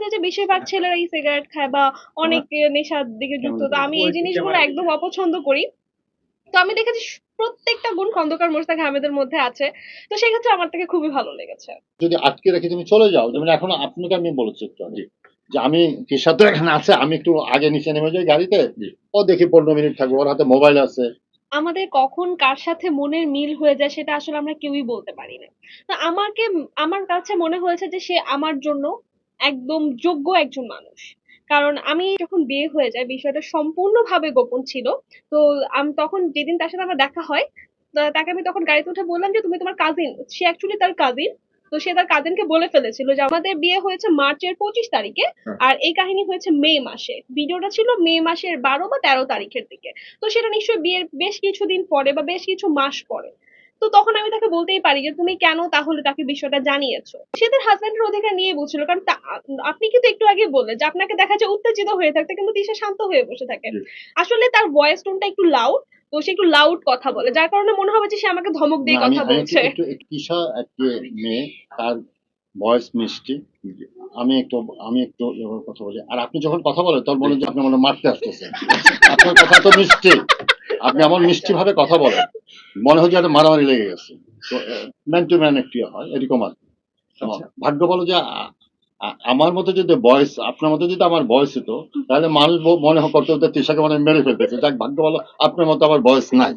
যায় যে বেশিরভাগ ছেলেরাই সিগারেট খায় বা অনেক নেশার দিকে যুক্ত। তো আমি এই জিনিসগুলো একদম অপছন্দ করি। তো আমি দেখেছি প্রত্যেকটা গুণ খন্দকার মোশতাক আহমেদের মধ্যে আছে। তো সেক্ষেত্রে আমার থেকে খুবই ভালো লেগেছে। যদি আটকে রেখে তুমি চলে যাও যেমন এখন আপনাকে আমি বলেছি একটু আগে যে আমি তিশা তো এখানে আছে আমি একটু আগে নিচে নেমে যাই গাড়িতে ও দেখি পনেরো মিনিট থাকব ওর হাতে মোবাইল আছে। আমাদের কখন কার সাথে মনের মিল হয়ে যায় সেটা আসলে আমরা কেউই বলতে পারি না। তো আমাকে আমার কাছে মনে হয়েছে যে সে আমার জন্য একদম যোগ্য একজন মানুষ। কারণ আমি যখন বিয়ে হয়ে যায় বিষয়টা সম্পূর্ণভাবে গোপন ছিল। তো আমি তখন যেদিন তার সাথে আমার দেখা হয় তাকে আমি তখন গাড়িতে উঠে বললাম যে তুমি তোমার কাজিন সে অ্যাকচুয়ালি তার কাজিন তো সে তার কাজিনকে বলে ফেলেছিল যে আমাদের বিয়ে হয়েছে মার্চের পঁচিশ তারিখে হ্যাঁ। আর এই কাহিনী হয়েছে মে মাসে। ভিডিওটা ছিল মে মাসের বারো বা তেরো তারিখের দিকে। তো সেটা নিশ্চয়ই বিয়ের বেশ কিছুদিন পরে বা বেশ কিছু মাস পরে। তো তখন আমি তাকে বলতেই পারি যে তুমি কেন তাহলে তাকে বিষয়টা জানিয়েছো? সে তার হাজবেন্ডের অধিকার নিয়ে বুঝছিল কারণ আপনি কিন্তু একটু আগে বললেন যে আপনাকে দেখা যায় উত্তেজিত হয়ে থাকতে কিন্তু তিশা শান্ত হয়ে বসে থাকে। আসলে তার ভয়েস টোনটা একটু লাউড তো সে একটু লাউড কথা বলে যার কারণে মনে হবে যে সে আমাকে ধমক দিয়ে কথা বলছে। একটু একটি মেয়ে তার ভয়েস মিষ্টি আমি একটু আমি একটু কথা বলি। আর আপনি যখন কথা বলেন তখন বলেন যে আপনি মনে মারতে আসতেছেন আপনার কথা তো মিষ্টি। আপনি এমন মিষ্টি ভাবে কথা বলেন। মনে হয় যে একটা মারামারি লেগে গেছে। তো ম্যান টু ম্যান একটি হয় এরকম আর আচ্ছা। ভাগ্য বলো যে আমার মতো যদি বয়স আপনার মতো যদি আমার বয়স হতো তাহলে মানুষ মনে করতো যে তৃষাকে মানে মেরে ফেলতেছে। যাক ভাগ্য বলো আপনার মতো আমার বয়স নাই।